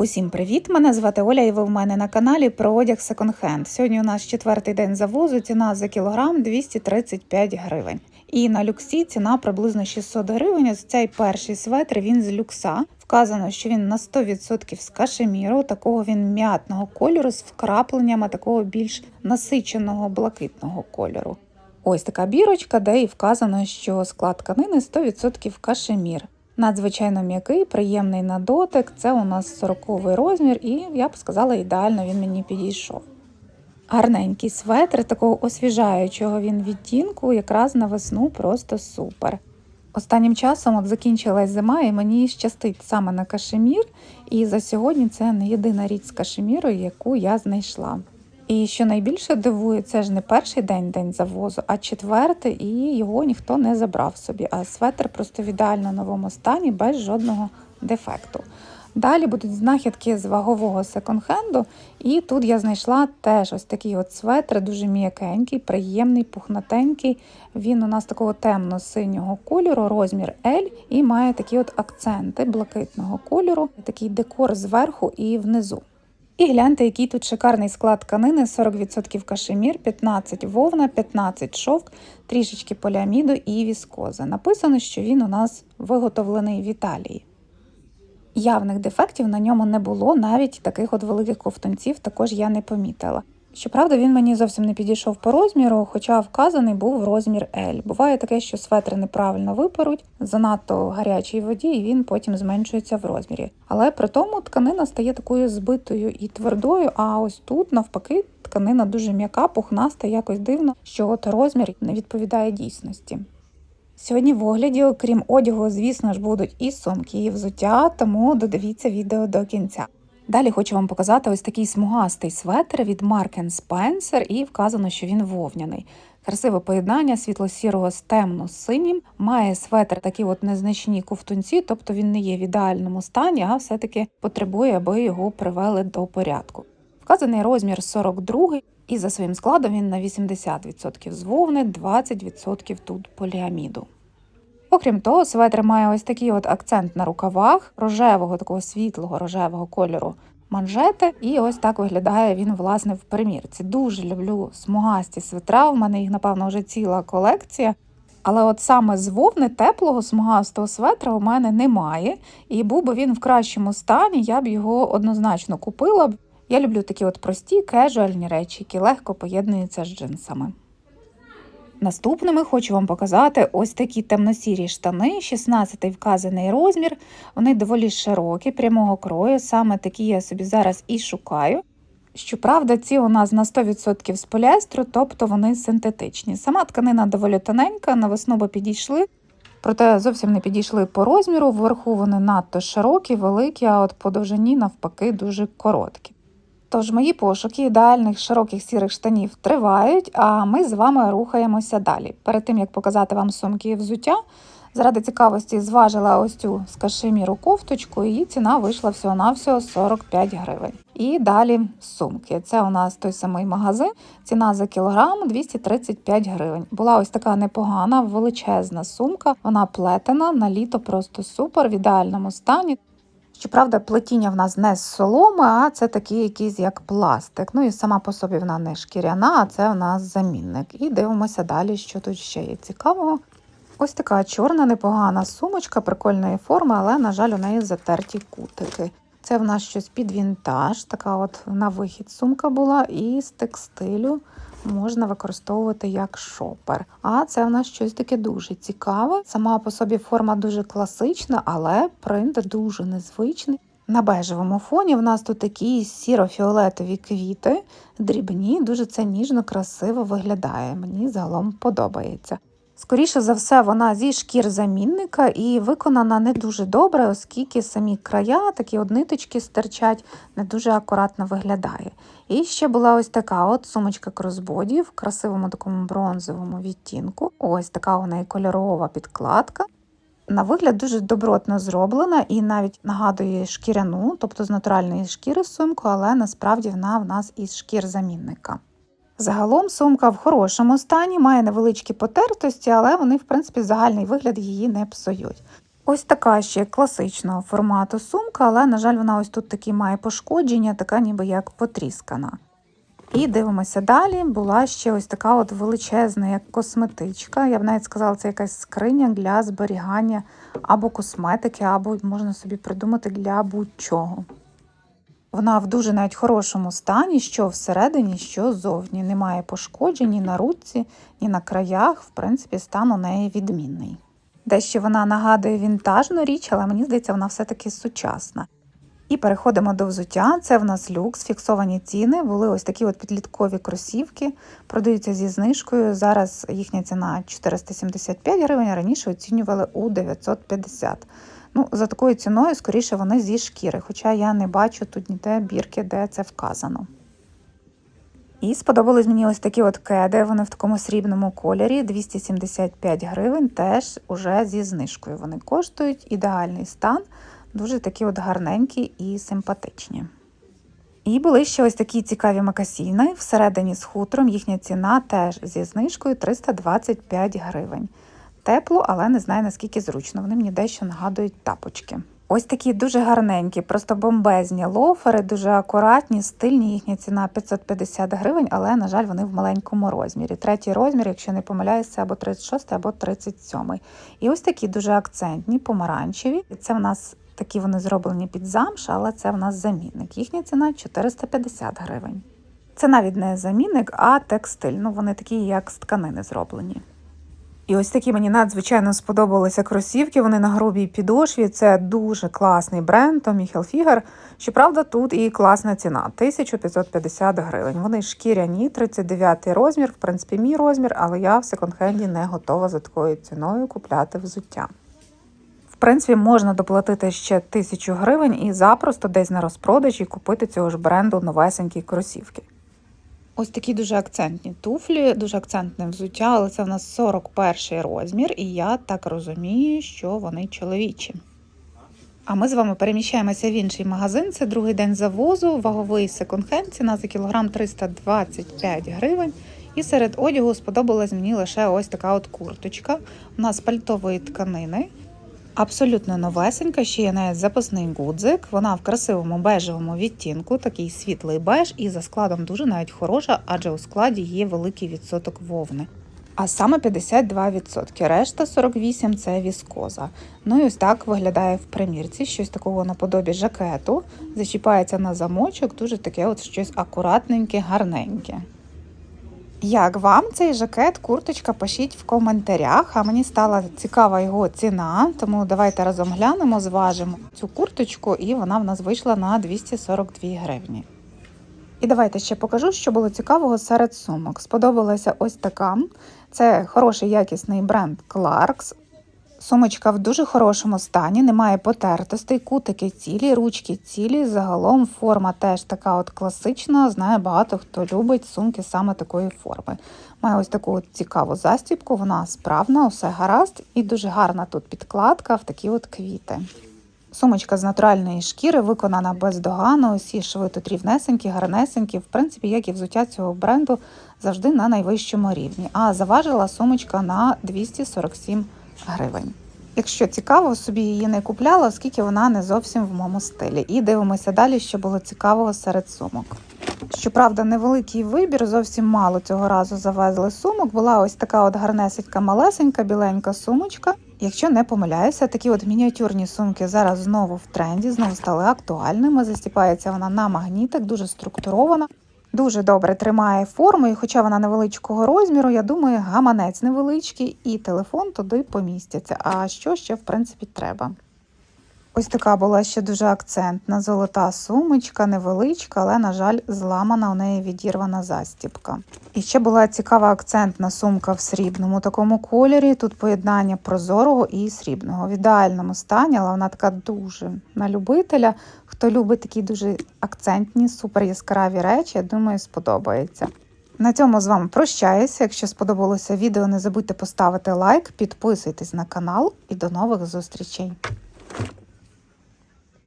Усім привіт! Мене звати Оля, і ви в мене на каналі про одяг секонд-хенд. Сьогодні у нас четвертий день завозу. Ціна за кілограм 235 гривень. І на люксі ціна приблизно 600 гривень. Ось цей перший светр він з люкса. Вказано, що він на 100% з кашеміру, такого він м'ятного кольору з вкрапленнями такого більш насиченого блакитного кольору. Ось така бірочка, де і вказано, що склад тканини 100% кашемір. Надзвичайно м'який, приємний на дотик. Це у нас 40 розмір, і я б сказала, ідеально він мені підійшов. Гарненький светр, такого освіжаючого він відтінку, якраз на весну просто супер. Останнім часом от закінчилась зима, і мені щастить саме на кашемір. І за сьогодні це не єдина річ з кашеміру, яку я знайшла. І що найбільше дивує, це ж не перший день день завозу, а четвертий, і його ніхто не забрав собі. А светр просто в ідеально новому стані, без жодного дефекту. Далі будуть знахідки з вагового секонд-хенду, і тут я знайшла теж ось такий от светр, дуже м'якенький, приємний, пухнатенький. Він у нас такого темно-синього кольору, розмір L, і має такі от акценти блакитного кольору, такий декор зверху і внизу. І гляньте, який тут шикарний склад тканини: 40% кашемір, 15 вовна, 15 шовк, трішечки поліаміду і віскоза. Написано, що він у нас виготовлений в Італії. Явних дефектів на ньому не було, навіть таких от великих ковтунців також я не помітила. Щоправда, він мені зовсім не підійшов по розміру, хоча вказаний був розмір L. Буває таке, що светри неправильно випаруть, занадто гарячій воді, і він потім зменшується в розмірі. Але при тому тканина стає такою збитою і твердою. А ось тут, навпаки, тканина дуже м'яка, пухнаста, якось дивно, що от розмір не відповідає дійсності. Сьогодні в огляді, окрім одягу, звісно ж, будуть і сумки, і взуття, тому додивіться відео до кінця. Далі хочу вам показати ось такий смугастий светр від Mark Spencer і вказано, що він вовняний. Красиве поєднання світло-сірого з темно-синім. Має светр такі от незначні ковтунці, тобто він не є в ідеальному стані, а все-таки потребує, аби його привели до порядку. Вказаний розмір 42 і за своїм складом він на 80% з вовни, 20% тут поліаміду. Окрім того, светр має ось такий от акцент на рукавах рожевого, такого світлого рожевого кольору манжети. І ось так виглядає він, власне, в примірці. Дуже люблю смугасті светра. У мене їх, напевно, вже ціла колекція. Але от саме з вовни теплого смугастого светра у мене немає. І був би він в кращому стані, я б його однозначно купила. Я люблю такі от прості кежуальні речі, які легко поєднуються з джинсами. Наступними хочу вам показати ось такі темно-сірі штани, 16 вказаний розмір. Вони доволі широкі, прямого крою. Саме такі я собі зараз і шукаю. Щоправда, ці у нас на 100% з поліестру, тобто вони синтетичні. Сама тканина доволі тоненька, на весну би підійшли, проте зовсім не підійшли по розміру. Вверху вони надто широкі, великі, а от по довжині, навпаки, дуже короткі. Тож мої пошуки ідеальних широких сірих штанів тривають, а ми з вами рухаємося далі. Перед тим як показати вам сумки і взуття, заради цікавості зважила ось цю з кашеміру кофточку, її ціна вийшла всього-навсього 45 гривень. І далі сумки. Це у нас той самий магазин. Ціна за кілограм 235 гривень. Була ось така непогана, величезна сумка. Вона плетена на літо просто супер в ідеальному стані. Щоправда, плетіння в нас не з соломи, а це такий якийсь як пластик. Ну і сама по собі вона не шкіряна, а це у нас замінник. І дивимося далі, що тут ще є цікавого. Ось така чорна, непогана сумочка прикольної форми, але, на жаль, у неї затерті кутики. Це в нас щось під вінтаж, така от на вихід сумка була, і з текстилю можна використовувати як шопер. А це в нас щось таке дуже цікаве. Сама по собі форма дуже класична, але принт дуже незвичний. На бежевому фоні в нас тут такі сіро-фіолетові квіти, дрібні, дуже це ніжно, красиво виглядає. Мені загалом подобається. Скоріше за все, вона зі шкір замінника і виконана не дуже добре, оскільки самі края, такі от ниточки стирчать, не дуже акуратно виглядає. І ще була ось така от сумочка кросбоді в красивому такому бронзовому відтінку. Ось така у неї кольорова підкладка. На вигляд дуже добротно зроблена і навіть нагадує шкіряну, тобто з натуральної шкіри сумку, але насправді вона в нас із шкір замінника. Загалом сумка в хорошому стані, має невеличкі потертості, але вони, в принципі, загальний вигляд її не псують. Ось така ще класичного формату сумка, але, на жаль, вона ось тут такі має пошкодження, така ніби як потріскана. І дивимося далі. Була ще ось така от величезна, як косметичка. Я б навіть сказала, це якась скриня для зберігання або косметики, або можна собі придумати для будь-чого. Вона в дуже навіть хорошому стані, що всередині, що зовні. Немає пошкоджень ні на руці, ні на краях. В принципі, стан у неї відмінний. Дещо вона нагадує вінтажну річ, але мені здається, вона все-таки сучасна. І переходимо до взуття. Це в нас люкс, фіксовані ціни. Були ось такі от підліткові кросівки, продаються зі знижкою. Зараз їхня ціна 475 гривень, раніше оцінювали у 950. Ну, за такою ціною, скоріше, вони зі шкіри, хоча я не бачу тут ніде бірки, де це вказано. І сподобались мені ось такі от кеди, вони в такому срібному кольорі, 275 гривень, теж уже зі знижкою. Вони коштують ідеальний стан, дуже такі от гарненькі і симпатичні. І були ще ось такі цікаві макасіни, всередині з хутром, їхня ціна теж зі знижкою 325 гривень. Тепло, але не знаю наскільки зручно. Вони мені дещо нагадують тапочки. Ось такі дуже гарненькі, просто бомбезні лофери, дуже акуратні, стильні. Їхня ціна 550 гривень, але, на жаль, вони в маленькому розмірі. Третій розмір, якщо не помиляюся, або 36, або 37. І ось такі дуже акцентні, помаранчеві. Це в нас такі вони зроблені під замш, але це в нас замінник. Їхня ціна 450 гривень. Це навіть не замінник, а текстиль. Ну, вони такі, як з тканини зроблені. І ось такі мені надзвичайно сподобалися кросівки. Вони на грубій підошві. Це дуже класний бренд Tommy Hilfiger. Щоправда, тут і класна ціна 1550 гривень. Вони шкіряні, 39 розмір, в принципі, мій розмір, але я в секонд-хенді не готова за такою ціною купляти взуття. В принципі, можна доплатити ще тисячу гривень і запросто десь на розпродажі купити цього ж бренду новесенькі кросівки. Ось такі дуже акцентні туфлі, дуже акцентне взуття, але це в нас 41 розмір, і я так розумію, що вони чоловічі. А ми з вами переміщаємося в інший магазин. Це другий день завозу, ваговий секонд-хенд, ціна за кілограм 325 гривень. І серед одягу сподобалась мені лише ось така от курточка. У нас пальтової тканини. Абсолютно новесенька, ще є навіть запасний гудзик. Вона в красивому бежевому відтінку, такий світлий беж, і за складом дуже навіть хороша, адже у складі є великий відсоток вовни. А саме 52%. Решта 48% це віскоза. Ну і ось так виглядає в примірці, щось такого наподобі жакету. Зачіпається на замочок, дуже таке от щось акуратненьке, гарненьке. Як вам цей жакет, курточка, пишіть в коментарях. А мені стала цікава його ціна, тому давайте разом глянемо, зважимо цю курточку, і вона в нас вийшла на 242 гривні. І давайте ще покажу, що було цікавого серед сумок. Сподобалася ось така. Це хороший якісний бренд Clarks. Сумочка в дуже хорошому стані, немає потертостей, кутики цілі, ручки цілі. Загалом форма теж така от класична. Знаю, багато хто любить сумки саме такої форми. Має ось таку от цікаву застібку, вона справна, все гаразд, і дуже гарна тут підкладка в такі от квіти. Сумочка з натуральної шкіри виконана бездоганно, усі шви тут рівнесенькі, гарнесенькі. В принципі, як і взуття цього бренду завжди на найвищому рівні. А заважила сумочка на 247 гривень. Якщо цікаво, собі її не купляла, оскільки вона не зовсім в моєму стилі. І дивимося далі, що було цікавого серед сумок. Щоправда, невеликий вибір, зовсім мало цього разу завезли сумок. Була ось така от гарнесенька, малесенька, біленька сумочка. Якщо не помиляюся, такі от мініатюрні сумки зараз знову в тренді, знову стали актуальними. Застіпається вона на магнітик, дуже структурована. Дуже добре тримає форму, і хоча вона невеличкого розміру, я думаю, гаманець невеличкий і телефон туди помістяться. А що ще, в принципі, треба? Ось така була ще дуже акцентна золота сумочка, невеличка, але, на жаль, зламана у неї відірвана застібка. І ще була цікава акцентна сумка в срібному такому кольорі. Тут поєднання прозорого і срібного в ідеальному стані, але вона така дуже на любителя. Хто любить такі дуже акцентні, супер яскраві речі, я думаю, сподобається. На цьому з вами прощаюся. Якщо сподобалося відео, не забудьте поставити лайк, підписуйтесь на канал і до нових зустрічей.